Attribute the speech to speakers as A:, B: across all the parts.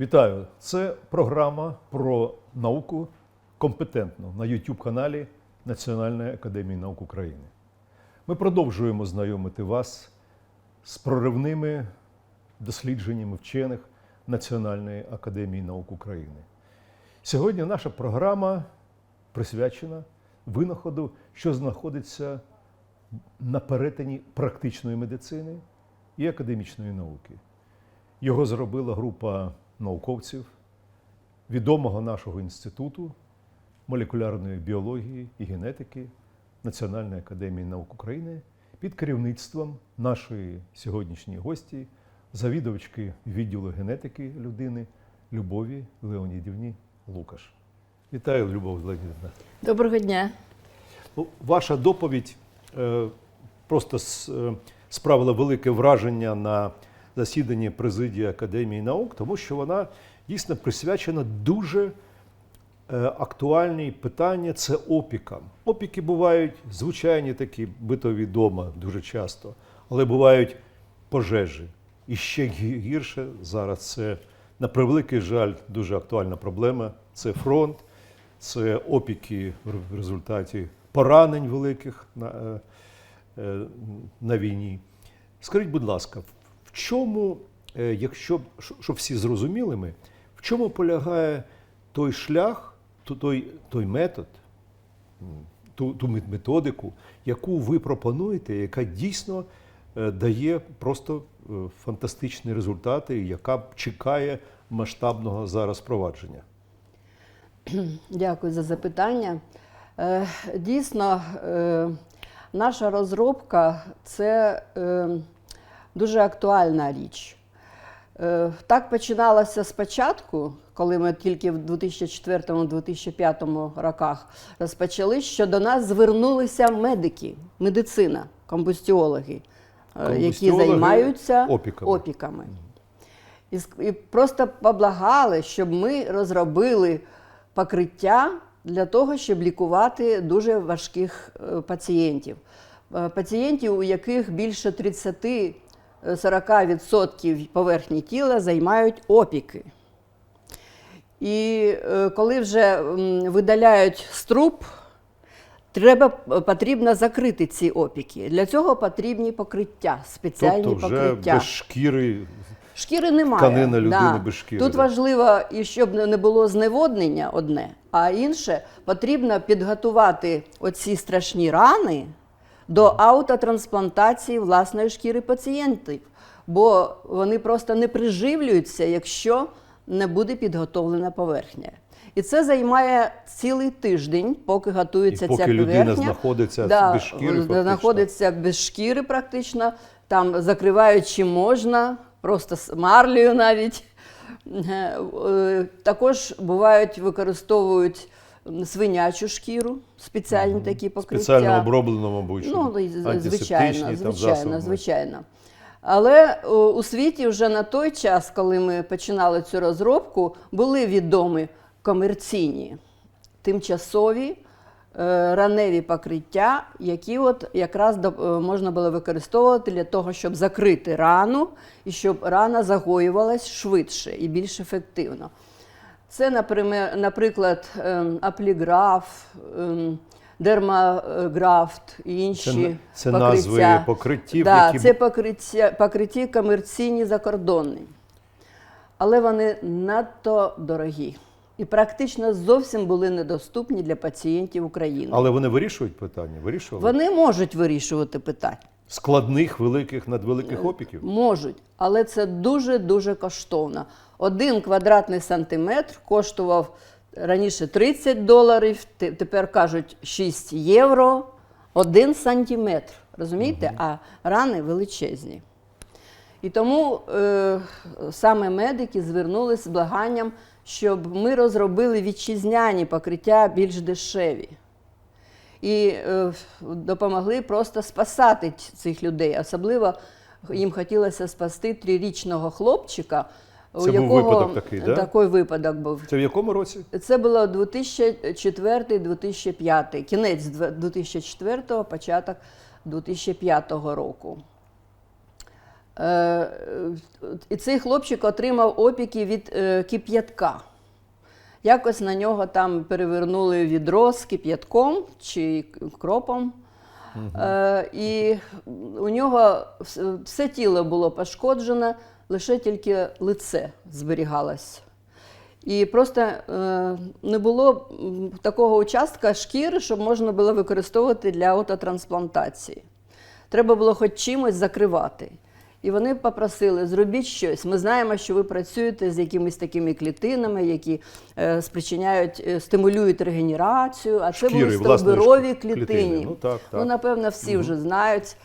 A: Вітаю! Це програма про науку компетентну на youtube каналі Національної академії наук України. Ми продовжуємо знайомити вас з проривними дослідженнями вчених Національної академії наук України. Сьогодні наша програма присвячена винаходу, що знаходиться на перетині практичної медицини і академічної науки. Його зробила група науковців відомого нашого інституту молекулярної біології і генетики Національної академії наук України під керівництвом нашої сьогоднішньої гості, завідувачки відділу генетики людини Любові Леонідівні Лукаш. Вітаю, Любов Леонідівна.
B: Доброго дня.
A: Ну, Ваша доповідь е, просто е, справила велике враження на засіданні президії Академії наук, тому що вона дійсно присвячена дуже е, актуальні питання це опікам. Опіки бувають звичайні такі битові дома дуже часто, але бувають пожежі. І ще гірше зараз це, на превеликий жаль, дуже актуальна проблема. Це фронт, це опіки в результаті поранень великих на, е, е, на війні. Скажіть, будь ласка, в чому, е, якщо щоб всі зрозуміли ми, в чому полягає той шлях, той, той метод, ту, ту методику, яку ви пропонуєте, яка дійсно е, дає просто е, фантастичні результати, яка чекає масштабного зараз впровадження?
B: Дякую за запитання. Дійсно, наша розробка це дуже актуальна річ. Е, Так починалося спочатку, коли ми тільки в 2004-2005 роках розпочали, що до нас звернулися медики, медицина, комбустіологи, е, які займаються
A: опіками.
B: опіками. І, просто поблагали, щоб ми розробили покриття для того, щоб лікувати дуже важких е, пацієнтів. Пацієнтів, у яких більше 30-40% поверхні тіла займають опіки. І е, коли вже видаляють струб, треба потрібно закрити ці опіки. Для цього потрібні покриття, спеціальні
A: тобто вже
B: покриття.
A: без шкіри
B: Шкіри немає.
A: Тканина людини без шкіри,
B: Тут
A: да.
B: важливо, і щоб не було зневоднення одне, а інше потрібно підготувати оці страшні рани до аутотрансплантації власної шкіри пацієнтів, бо вони просто не приживлюються, якщо не буде підготовлена поверхня. І це займає цілий тиждень, поки готується
A: І поки
B: ця
A: людина знаходиться
B: да,
A: без шкіри, фактично.
B: знаходиться без шкіри практично, там закривають чим можна, просто з марлею навіть. Е, е, Також бувають, використовують свинячу шкіру, спеціальні такі покриття.
A: спеціально оброблено, мабуть,
B: Ну, звичайно,
A: там
B: звичайно, звичайно. Але у світі вже на той час, коли ми починали цю розробку, були відомі комерційні тимчасові е, раневі покриття, які от якраз е, можна було використовувати для того, щоб закрити рану і щоб рана загоювалась швидше і більш ефективно. Це, наприклад, ем, апліграф, ем, дермаграфт і інші
A: Це це
B: покриття.
A: назви покриттів,
B: да,
A: які-
B: Це покриття, покриття комерційні закордонні. Але вони надто дорогі і практично зовсім були недоступні для пацієнтів України.
A: Але вони вирішують питання, вирішували
B: Вони можуть вирішувати питання.
A: Складних великих надвеликих опіків.
B: Можуть, але це дуже-дуже коштовно. Один квадратний сантиметр коштував раніше 30 доларів, тепер кажуть 6 євро. Один сантиметр. Розумієте? А рани величезні. І тому е, саме медики звернулись з благанням, щоб ми розробили вітчизняні покриття більш дешеві. І е, допомогли просто спасати цих людей. Особливо їм хотілося спасти трирічного хлопчика, у
A: Це був
B: якого
A: випадок такий, да?
B: такий випадок був.
A: Це в якому році?
B: Це було 2004-2005, кінець дв- 2004, початок 2005 року. Е, І цей хлопчик отримав опіки від е, кип'ятка. Якось на нього там перевернули відро з кип'ятком чи кропом. Е, і у нього все тіло було пошкоджено, лише тільки лице зберігалось. І просто е, не було такого участка шкіри, щоб можна було використовувати для аутотрансплантації. Треба було хоч чимось закривати. І вони попросили, зробіть щось. Ми знаємо, що ви працюєте з якимись такими клітинами, які е, спричиняють, е, стимулюють регенерацію, а це
A: Шкіри,
B: були стовбурові
A: клітини.
B: клітини.
A: Ну, так, так.
B: Ну, напевно, всі вже знають,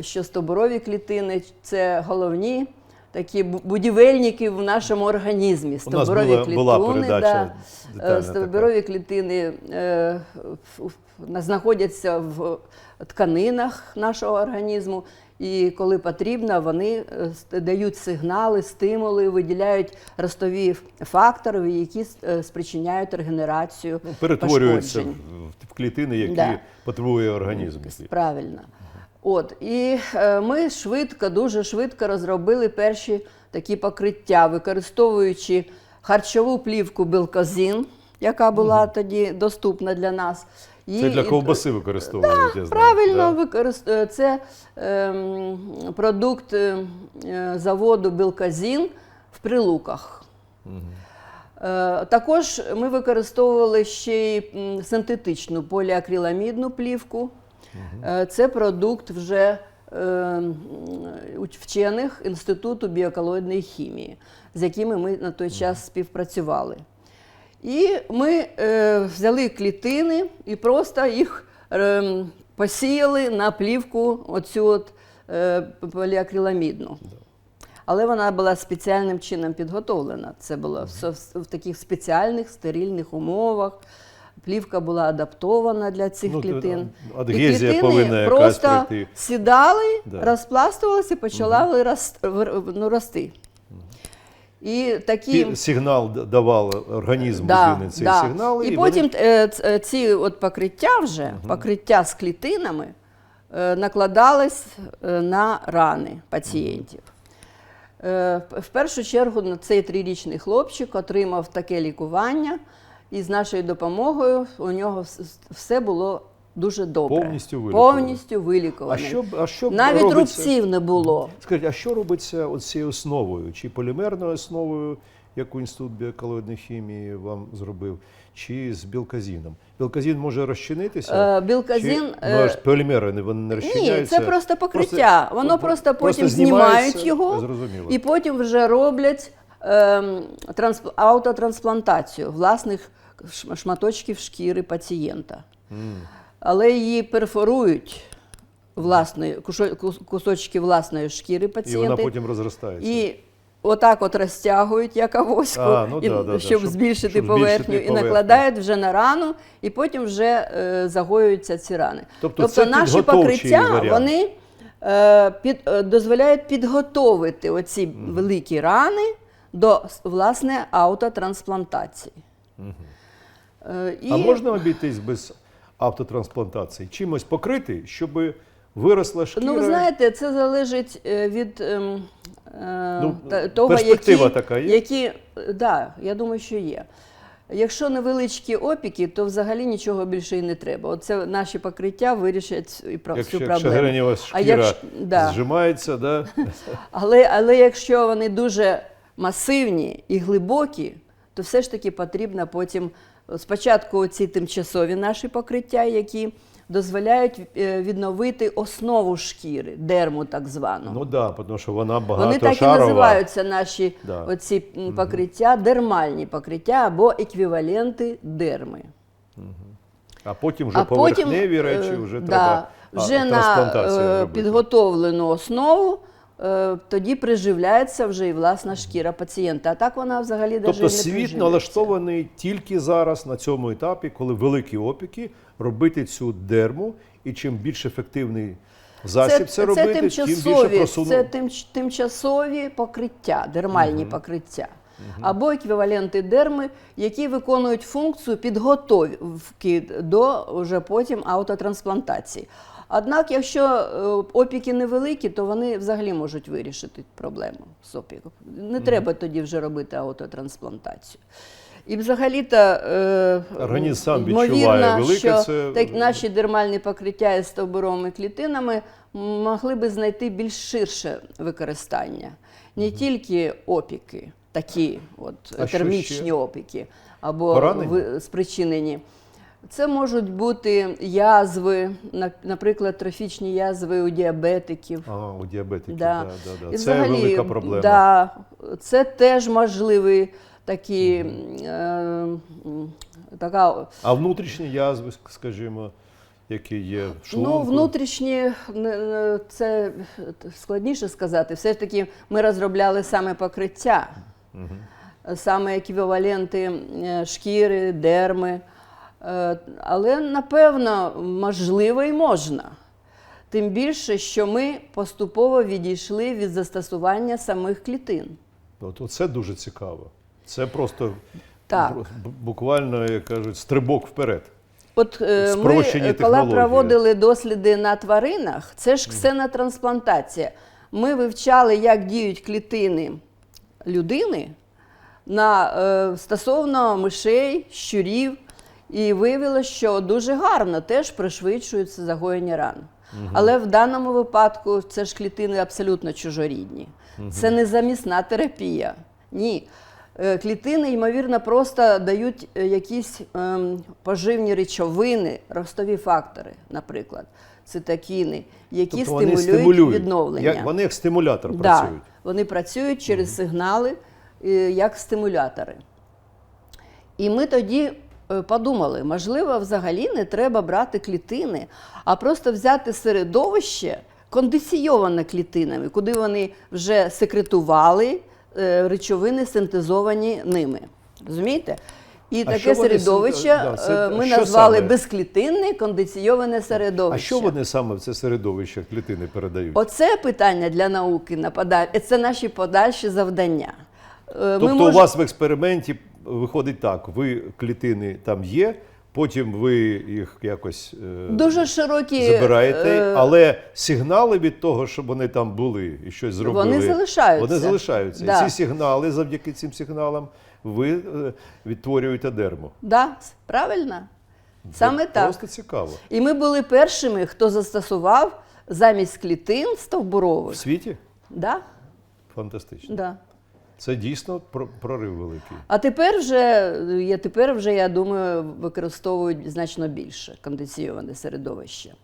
B: що стовбурові клітини це головні такі будівельники в нашому організмі.
A: У нас
B: Стовбурові
A: була,
B: клітини,
A: була
B: да.
A: детальна
B: Е, Стовбурові клітини е, знаходяться в тканинах нашого організму, і коли потрібно, вони е, дають сигнали, стимули, виділяють ростові фактори, які е, спричиняють регенерацію.
A: Ну, перетворюються в, клітини, які
B: Да.
A: потребує організм.
B: Правильно. От, і е, ми швидко, дуже швидко розробили перші такі покриття, використовуючи харчову плівку білкозін, яка була тоді доступна для нас.
A: Це для ковбаси використовують, я знаю.
B: Правильно,
A: да.
B: використ... е, це ем, продукт е, е, заводу Білказін в Прилуках. Е, Також ми використовували ще й синтетичну поліакриламідну плівку. Е, Це продукт вже е, вчених Інституту біоколоїдної хімії, з якими ми на той час співпрацювали. І ми е, взяли клітини і просто їх е, посіяли на плівку оцю от, е, поліакриламідну. Але вона була спеціальним чином підготовлена. Це було все в, в таких спеціальних стерильних умовах. Плівка була адаптована для цих
A: Ну,
B: клітин.
A: а, адгезія повинна
B: просто
A: пройти.
B: сідали,
A: Да.
B: розпластувалися і почали рос- вир- ну, рости. І такі
A: Пі- Сигнал д- давав організм
B: Да,
A: людини цей
B: да.
A: сигнал.
B: І, потім е, ц- е, ці от покриття вже, покриття з клітинами, е, накладались е, на рани пацієнтів. Е, в- В першу чергу на цей трирічний хлопчик отримав таке лікування, і з нашою допомогою у нього вс- вс- все було дуже добре.
A: Повністю вилікований.
B: Повністю
A: а що, а що
B: Навіть
A: робиться?
B: рубців не було.
A: Скажіть, а що робиться цією основою? Чи полімерною основою, яку інститут біоколоїдної хімії вам зробив, чи з білказіном? Білказін може розчинитися?
B: Е, білказін,
A: Чи,
B: е,
A: ну, аж полімери не- вони не
B: Ні, це просто покриття. Воно просто потім
A: знімається?
B: знімають його
A: Зрозуміло.
B: і потім вже роблять ем, трансп- аутотрансплантацію власних шматочків шкіри пацієнта. Але її перфорують власної, кусочки власної шкіри пацієнта.
A: І вона потім розростається.
B: І отак от розтягують, як авоську,
A: А, ну
B: і,
A: да, да,
B: щоб,
A: щоб-
B: збільшити
A: щоб
B: поверхню,
A: збільшити
B: і накладають вже на рану, і потім вже е, загоюються ці рани.
A: Тобто це
B: наші покриття
A: варіант.
B: вони е, під, е, дозволяють підготовити оці великі рани до власне аутотрансплантації. Е, і...
A: А можна обійтись без автотрансплантації? Чимось покрити, щоб виросла шкіра?
B: Ну, ви знаєте, це залежить е, від ем, е,
A: Ну,
B: того,
A: перспектива
B: які,
A: така є?
B: які да, я думаю, що є. Якщо невеличкі опіки, то взагалі нічого більше і не треба. Оце наші покриття вирішать і про
A: Якщо,
B: всю
A: якщо
B: проблему.
A: гренєва
B: А якщо- да.
A: зжимається, да?
B: Але, але якщо вони дуже масивні і глибокі, то все ж таки потрібно потім спочатку ці тимчасові наші покриття, які дозволяють е, відновити основу шкіри, дерму так звану.
A: ну да, тому що вона багато
B: Вони так і називаються наші
A: Да.
B: оці покриття, дермальні покриття або еквіваленти дерми.
A: А потім вже
B: а
A: поверхневі
B: е,
A: речі вже
B: да,
A: треба
B: вже на е,
A: робити.
B: підготовлену основу. Е, Тоді приживляється вже і власна шкіра пацієнта. А так вона взагалі навіть
A: Тобто світ налаштований тільки зараз на цьому етапі, коли великі опіки, робити цю дерму, і чим більш ефективний засіб це, робити, тим більше
B: тимчасові, це тим, тимчасові покриття, дермальні покриття. або еквіваленти дерми, які виконують функцію підготовки до вже потім аутотрансплантації. Однак, якщо е, опіки невеликі, то вони взагалі можуть вирішити проблему з опіком. Не треба тоді вже робити аутотрансплантацію. І взагалі-то е,
A: Організм сам
B: ймовірно,
A: відчуває, велике
B: що
A: це-
B: так, наші дермальні покриття із стовбуровими клітинами могли би знайти більш ширше використання. Не тільки опіки, такі от
A: А
B: термічні опіки або ви- спричинені. Це можуть бути язви, наприклад, трофічні язви у діабетиків.
A: А, у діабетиків,
B: Да.
A: да. Да, да,
B: І
A: Це
B: взагалі,
A: велика проблема.
B: Да, це теж можливий такі, е, така
A: А внутрішні язви, скажімо, які є в шлунку?
B: Ну, внутрішні не- це складніше сказати. Все ж таки, ми розробляли саме покриття, саме еквіваленти е, шкіри, дерми. Е, Але напевно можливо і можна. Тим більше, що ми поступово відійшли від застосування самих клітин.
A: От, оце дуже цікаво. Це просто
B: Так.
A: буквально, як кажуть, стрибок вперед.
B: От е, ми, е, коли проводили досліди на тваринах, це ж ксенотрансплантація. Ми вивчали, як діють клітини людини на, стосовно мишей, щурів, і виявилося, що дуже гарно теж пришвидшується загоєння ран. Але в даному випадку це ж клітини абсолютно чужорідні. Це не замісна терапія. Ні. Е, Клітини, ймовірно, просто дають е, якісь ем, поживні речовини, ростові фактори, наприклад, цитокіни, які
A: Тобто вони
B: стимулюють,
A: стимулюють.
B: відновлення.
A: Як, вони як стимулятор
B: Да,
A: працюють.
B: вони працюють через сигнали е, як стимулятори. І ми тоді подумали, можливо, взагалі не треба брати клітини, а просто взяти середовище, кондиційоване клітинами, куди вони вже секретували е, речовини, синтезовані ними. Розумієте? І
A: А
B: таке
A: що вони
B: середовище
A: да, це-
B: е, ми назвали
A: саме?
B: безклітинне кондиційоване середовище.
A: А що вони саме в це середовище клітини передають?
B: Оце питання для науки нападає. Це наші подальші завдання. Е,
A: тобто
B: ми
A: у
B: можемо-
A: вас в експерименті виходить так: ви клітини там є, потім ви їх якось е,
B: дуже широкі
A: забираєте,
B: е,
A: але сигнали від того, щоб вони там були і щось зробили,
B: Вони залишаються.
A: Вони залишаються.
B: Да.
A: І ці сигнали, завдяки цим сигналам, ви е, відтворюєте дерму.
B: Да, правильно? Саме
A: Це
B: так.
A: Просто цікаво.
B: І ми були першими, хто застосував замість клітин
A: В
B: стовбурових.
A: світі
B: Да?
A: фантастично.
B: Да.
A: Це дійсно про- прорив великий.
B: А тепер вже, я, тепер вже, я думаю, використовують значно більше кондиційоване середовище.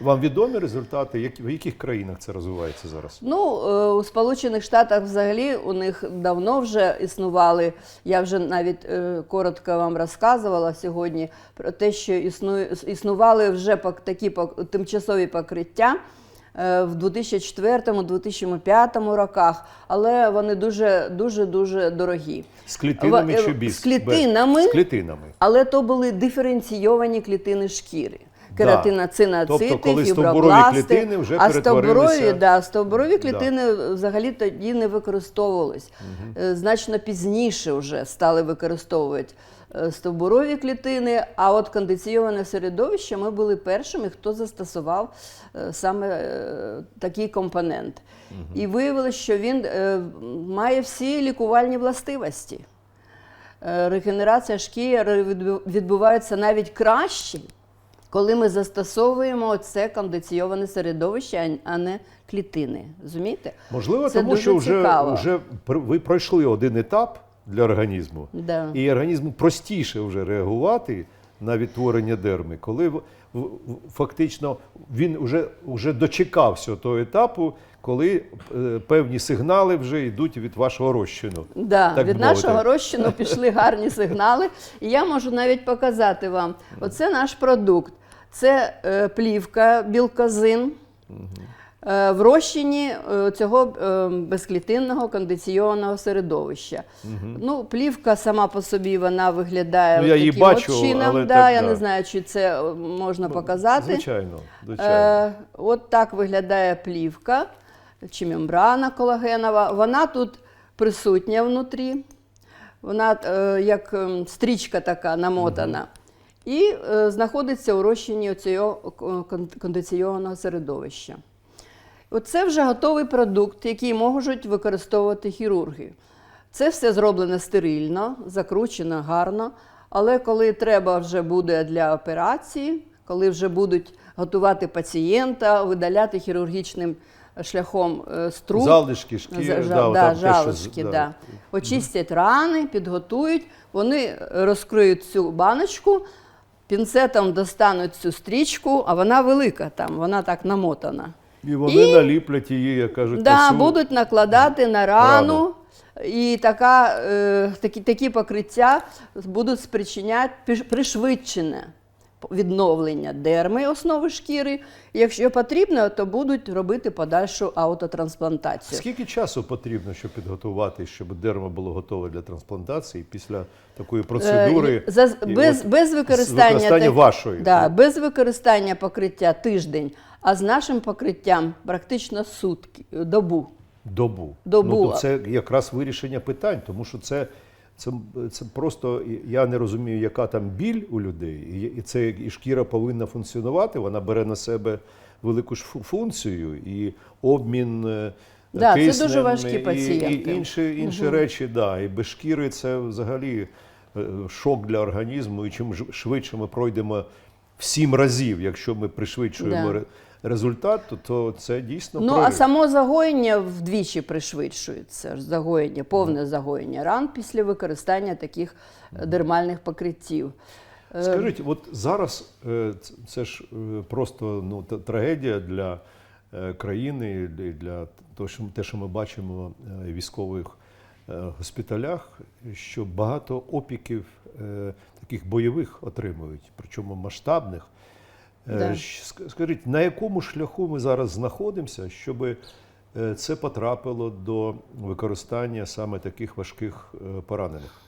A: Вам відомі результати, які- в яких країнах це розвивається зараз?
B: Ну, е, у Сполучених Штатах взагалі у них давно вже існували. Я вже навіть е, коротко вам розказувала сьогодні про те, що існує, існували вже такі тимчасові покриття. Е, В 2004-2005 роках, але вони дуже дуже дуже дорогі.
A: З клітинами
B: е,
A: чи без?
B: з клітинами.
A: З клітинами.
B: Але то були диференційовані клітини шкіри. Кератиноциноцити,
A: Тобто,
B: фібробласти,
A: клітини вже
B: а стовбурові, да, стовбурові клітини взагалі тоді не використовувались. Е, Значно пізніше вже стали використовувати стовбурові клітини, а от кондиційоване середовище ми були першими, хто застосував е, саме е, такий компонент. І виявилося, що він е, має всі лікувальні властивості. Е, Регенерація шкіри відбу- відбувається навіть краще, коли ми застосовуємо це кондиційоване середовище, а- а не клітини. Розумієте?
A: Можливо,
B: Це
A: тому
B: дуже
A: що вже, вже ви пройшли один етап для організму,
B: Да.
A: і організму простіше вже реагувати на відтворення дерми, коли фактично він вже, вже дочекався того етапу, коли е, певні сигнали вже йдуть від вашого розчину.
B: Да,
A: так
B: від
A: мовити.
B: нашого розчину пішли гарні сигнали. І я можу навіть показати вам: оце наш продукт. Це е, плівка білкозин. е, В розчині е, цього е, безклітинного кондиційованого середовища. Ну, плівка сама по собі вона виглядає
A: Ну, я її
B: таким от чином.
A: але
B: да,
A: так,
B: я
A: да.
B: не знаю, чи це е, можна показати.
A: Звичайно, звичайно.
B: Е, от так виглядає плівка чи мембрана колагенова. Вона тут присутня внутрі. Вона е, як ем, стрічка така намотана. І е, знаходиться у розчині цього кондиційованого середовища. Оце вже готовий продукт, який можуть використовувати хірурги. Це все зроблено стерильно, закручено гарно. Але коли треба вже буде для операції, коли вже будуть готувати пацієнта, видаляти хірургічним шляхом е,
A: Залишки, шкіри,
B: за-
A: да,
B: да, жалушки,
A: да.
B: да. очистять рани, підготують, вони розкриють цю баночку, пінцетом достануть цю стрічку, а вона велика там, вона так намотана.
A: І вони наліплять її, як кажуть,
B: Да,
A: косу.
B: будуть накладати на рану. І така, е, такі, такі покриття будуть спричиняти пришвидшене відновлення дерми основи шкіри. Якщо потрібно, то будуть робити подальшу аутотрансплантацію.
A: Скільки часу потрібно, щоб підготувати, щоб дерма було готове для трансплантації після такої процедури?
B: Е, за, без, без використання,
A: використання
B: так-
A: вашої.
B: Да, без використання покриття тиждень, а з нашим покриттям практично сутки, добу.
A: Добу.
B: Добу.
A: Ну, то це якраз вирішення питань, тому що це, це, це просто я не розумію, яка там біль у людей, і, і це і шкіра повинна функціонувати. Вона бере на себе велику ж функцію і обмін.
B: Да, це дуже важкі
A: і-
B: пацієнти.
A: І, інші, інші речі, да. І без шкіри це взагалі е, шок для організму. І чим швидше ми пройдемо в сім разів, якщо ми пришвидшуємо
B: Да.
A: результат, то, то це дійсно
B: Ну, а
A: прорив.
B: само загоєння вдвічі пришвидшується. Загоєння, повне загоєння ран після використання таких е, дермальних покриттів. Е,
A: Скажіть, от зараз це ж просто ну, трагедія для країни, для того, що, те, що ми бачимо е, в військових е, госпіталях, що багато опіків е, таких бойових отримують, причому масштабних.
B: Да.
A: Скажіть, на якому шляху ми зараз знаходимося, щоб це потрапило до використання саме таких важких поранених?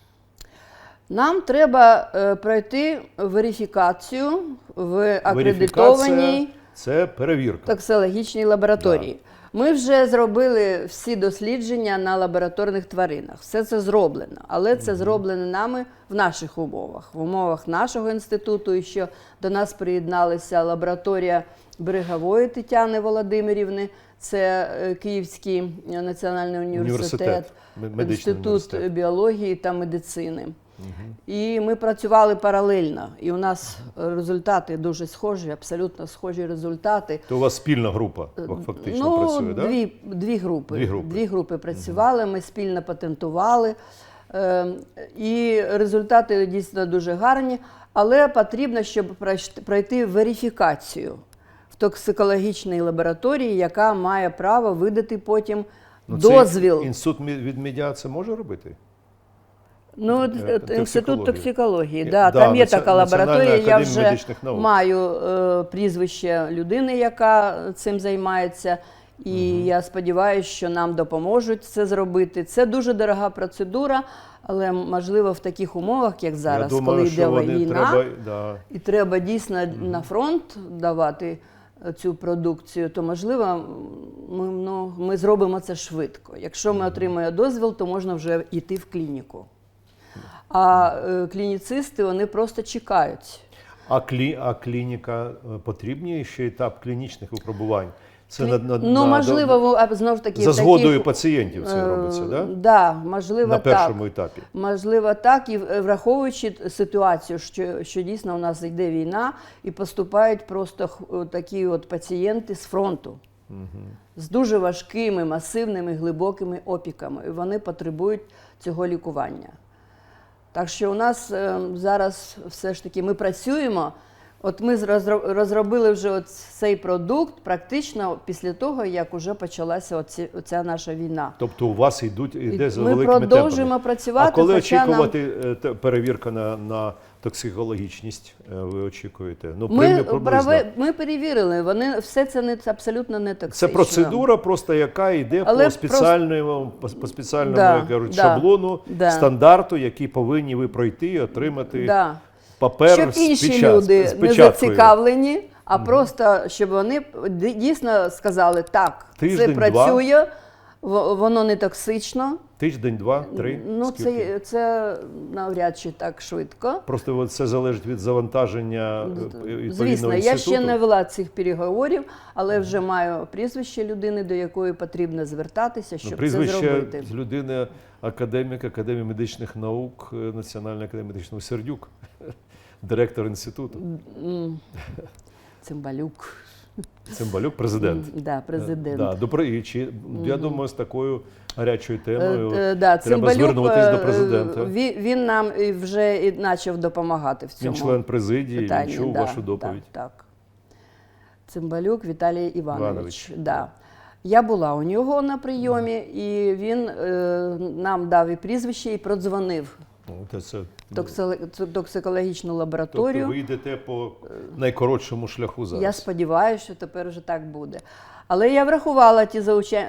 B: Нам треба пройти верифікацію в акредитованій
A: це перевірка.
B: токсикологічній лабораторії. Ми вже зробили всі дослідження на лабораторних тваринах. Все це зроблено, але це зроблено нами в наших умовах, в умовах нашого інституту. І що до нас приєдналася лабораторія берегової Тетяни Володимирівни, це е, Київський національний університет,
A: Університет,
B: інститут
A: університет.
B: біології та медицини. І ми працювали паралельно, і у нас результати дуже схожі, абсолютно схожі результати.
A: То у вас спільна група фактично
B: ну,
A: працює, так?
B: дві, дві групи.
A: Дві групи.
B: Дві групи працювали, ми спільно патентували. Е, і результати дійсно дуже гарні, але потрібно, щоб пройти верифікацію в токсикологічній лабораторії, яка має право видати потім
A: Ну,
B: дозвіл.
A: Інститут від медіа це може робити?
B: Ну,
A: Е, токсикології.
B: інститут токсикології,
A: Є-
B: да,
A: да,
B: там є
A: Наці-
B: така лабораторія. Я вже маю е, прізвище людини, яка цим займається. І я сподіваюся, що нам допоможуть це зробити. Це дуже дорога процедура, але можливо в таких умовах, як зараз,
A: Я думаю,
B: коли йде війна,
A: треба. Да.
B: і треба дійсно на фронт давати е, цю продукцію, то можливо ми, ну, ми зробимо це швидко. Якщо ми отримаємо дозвіл, то можна вже йти в клініку. А е, клініцисти вони просто чекають.
A: А, клі, а клініка е, потрібні ще етап клінічних випробувань? Це на, на,
B: ну,
A: на-
B: можливо, во- а, знов таки
A: за згодою
B: таких,
A: пацієнтів це
B: е,
A: робиться, да?
B: Да, можливо,
A: на
B: так.
A: першому етапі.
B: Можливо, так, і враховуючи ситуацію, що, що дійсно у нас йде війна, і поступають просто такі от пацієнти з фронту з дуже важкими, масивними, глибокими опіками. І вони потребують цього лікування. Так що у нас е, зараз все ж таки ми працюємо. От ми розробили вже от цей продукт практично після того, як вже почалася оці, оця наша війна.
A: Тобто у вас йдуть іде за
B: ми
A: великими
B: продовжуємо
A: темпами.
B: працювати,
A: А коли
B: хоча нам-
A: очікувати е, перевірка на, на токсикологічність, е, ви очікуєте? Ну,
B: Ми,
A: приблизно.
B: ми перевірили, вони все це не абсолютно не
A: Це процедура, просто яка йде
B: Але
A: по спеціальному, по, по спеціальному
B: Да,
A: кажуть,
B: да,
A: шаблону,
B: да.
A: стандарту, який повинні ви пройти і отримати
B: Да.
A: Папер
B: щоб
A: з
B: інші
A: печат-
B: люди
A: з
B: не зацікавлені, а просто щоб вони дійсно сказали, так,
A: Тиждень,
B: це працює, два. воно не токсично.
A: Тиждень, два, три?
B: Ну,
A: Скільки?
B: це, це навряд чи так швидко.
A: Просто це залежить від завантаження е, відповідного
B: Звісно, я ще не вела цих переговорів, але вже маю прізвище людини, до якої потрібно звертатися,
A: Ну,
B: щоб це
A: прізвище
B: зробити.
A: людини, академік Академії медичних наук е, Національної академії медичного Сердюк, директор інституту.
B: Цимбалюк.
A: Цимбалюк, президент.
B: Да, президент.
A: Да, до, і чи, Я думаю, з такою гарячою темою
B: Е, е, да,
A: треба
B: Цимбалюк,
A: звернутися до
B: е,
A: президента.
B: Він, він нам вже і почав допомагати в цьому.
A: Він член президії,
B: питанні.
A: він чув
B: да,
A: вашу доповідь.
B: Так, так. Цимбалюк Віталій Іванович.
A: Іванович.
B: Да. Я була у нього на прийомі, і він е, нам дав і прізвище, і продзвонив
A: Ну, Це, це,
B: в токсиле- токсикологічну
A: тобто ви йдете по найкоротшому шляху зараз.
B: Я сподіваюся, що тепер вже так буде. Але я врахувала ті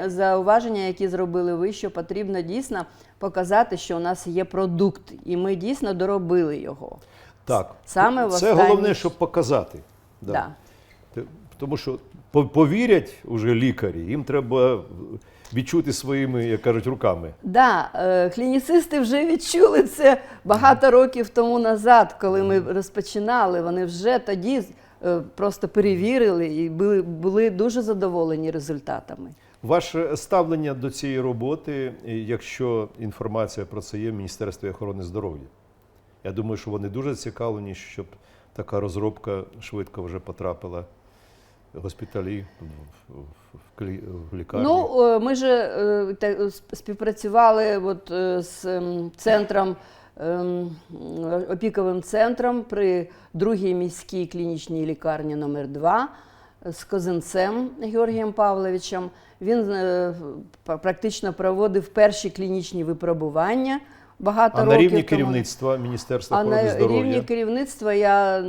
B: зауваження, які зробили ви, що потрібно дійсно показати, що у нас є продукт, і ми дійсно доробили його.
A: Так.
B: Саме
A: це
B: останні-
A: головне, щоб показати. Да.
B: Да.
A: Тому що повірять уже лікарі, їм треба відчути своїми, як кажуть, руками.
B: Да, е, клініцисти вже відчули це багато років тому назад, коли ми розпочинали. Вони вже тоді е, просто перевірили і були, були дуже задоволені результатами.
A: Ваше ставлення до цієї роботи, якщо інформація про це є в Міністерстві охорони здоров'я. Я думаю, що вони дуже цікавлені, щоб така розробка швидко вже потрапила в госпіталі, в, в, лікарні.
B: Ну, е, ми же е, співпрацювали от, е, з ем, центром, ем, опіковим центром при другій міській клінічній лікарні номер 2 з Козинцем Георгієм Павловичем. Він практично проводив перші клінічні випробування багато
A: а
B: років
A: на рівні
B: тому.
A: керівництва Міністерства
B: А
A: охорони
B: на рівні керівництва я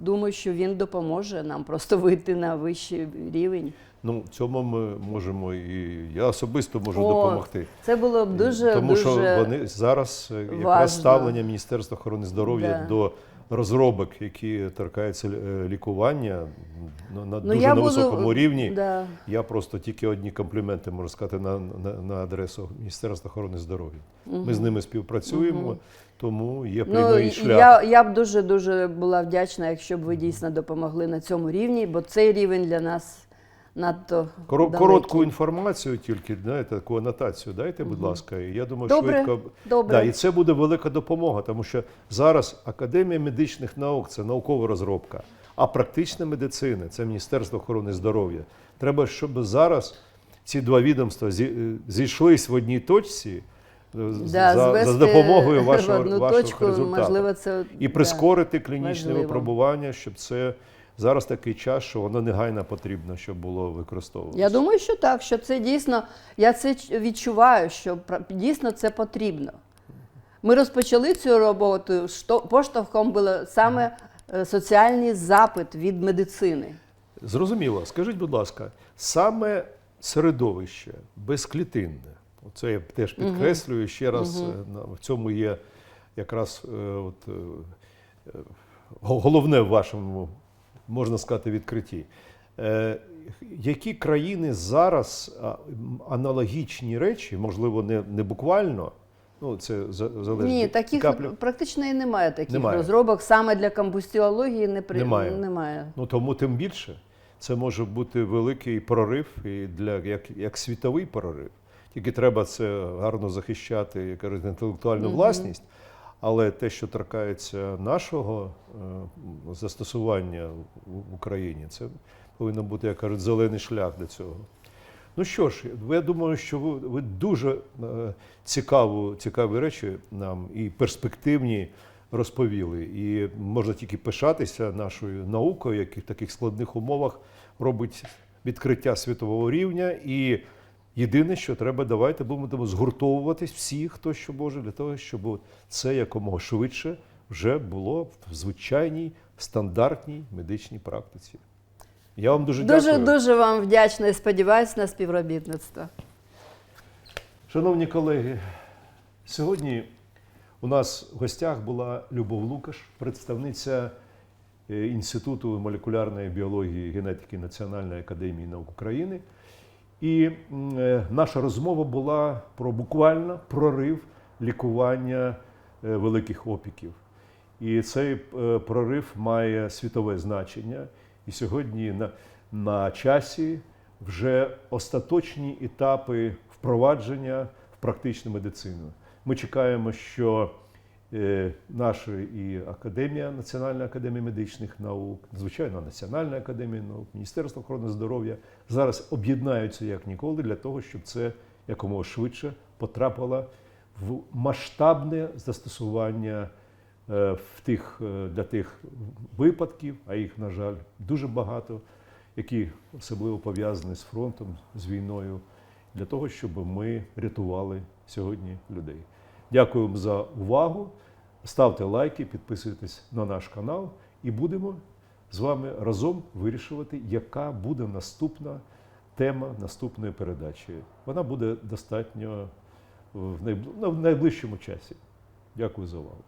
B: думаю, що він допоможе нам просто вийти на вищий рівень.
A: Ну, в цьому ми можемо і я особисто можу
B: О,
A: допомогти.
B: Це було б дуже
A: Тому
B: дуже
A: що вони зараз е, якраз
B: важно.
A: ставлення Міністерства охорони здоров'я
B: Да.
A: до розробок, які торкаються е, лікування ну, на
B: Ну,
A: дуже на
B: буду-
A: високому рівні.
B: Да.
A: Я просто тільки одні компліменти можу сказати на, на, на адресу Міністерства охорони здоров'я. Ми з ними співпрацюємо, тому є
B: Ну,
A: прямий
B: і-
A: шлях.
B: я, я б дуже дуже була вдячна, якщо б ви дійсно допомогли на цьому рівні, бо цей рівень для нас надто
A: Коро-
B: далекий.
A: коротку інформацію, тільки знаєте, таку анотацію дайте, будь ласка. І я думаю,
B: Добре,
A: швидко
B: добре.
A: Да, і це буде велика допомога, тому що зараз Академія медичних наук це наукова розробка, а практична медицина це Міністерство охорони здоров'я. Треба, щоб зараз ці два відомства зі- зійшлись в одній точці. е,
B: Да,
A: за,
B: звести
A: за допомогою
B: в
A: вашого,
B: одну
A: вашого
B: точку,
A: результату.
B: можливо, це
A: і
B: да.
A: прискорити клінічне
B: важливо.
A: випробування, щоб це зараз такий час, що воно негайно потрібно, щоб було використовуватися.
B: Я думаю, що так, що це дійсно, я це відчуваю, що дійсно це потрібно. Ми розпочали цю роботу, що- поштовхом було саме е, соціальний запит від медицини.
A: Зрозуміло. Скажіть, будь ласка, саме середовище безклітинне, це я теж підкреслюю ще раз, е, в цьому є якраз е, от, го- головне в вашому, можна сказати, відкритті. Е, Які країни зараз аналогічні речі, можливо, не, не буквально, ну це за- залежить.
B: Ні, таких
A: каплі-
B: практично і немає таких
A: Немає.
B: розробок. Саме для комбустіології не при...
A: Немає.
B: немає.
A: Ну тому тим більше це може бути великий прорив і для як, як світовий прорив. Тільки треба це гарно захищати, як інтелектуальну власність. Але те, що торкається нашого е, застосування в Україні, це повинен бути, як кажуть, зелений шлях до цього. Ну що ж, я думаю, що ви, ви дуже е, цікаву, цікаві речі нам і перспективні розповіли. І можна тільки пишатися нашою наукою, яка в таких складних умовах робить відкриття світового рівня. І єдине, що треба, давайте будемо згуртовуватись всі, хто що може, для того, щоб це якомога швидше вже було в звичайній стандартній медичній практиці. Я вам дуже,
B: Дуже
A: дякую.
B: дуже вам вдячна і сподіваюся на співробітництво.
A: Шановні колеги, сьогодні у нас в гостях була Любов Лукаш, представниця е, Інституту молекулярної біології і генетики Національної академії наук України. І е, наша розмова була про буквально прорив лікування е, великих опіків. І цей е, прорив має світове значення. І сьогодні на, на часі вже остаточні етапи впровадження в практичну медицину. Ми чекаємо, що наша і академія, Національна академія медичних наук, звичайно, Національна академія наук, Міністерство охорони здоров'я зараз об'єднаються як ніколи для того, щоб це якомога швидше потрапило в масштабне застосування е, в тих, е, для тих випадків, а їх, на жаль, дуже багато, які особливо пов'язані з фронтом, з війною, для того, щоб ми рятували сьогодні людей. Дякую вам за увагу. Ставте лайки, підписуйтесь на наш канал і будемо з вами разом вирішувати, яка буде наступна тема наступної передачі. Вона буде достатньо в ну, найближчому часі. Дякую за увагу.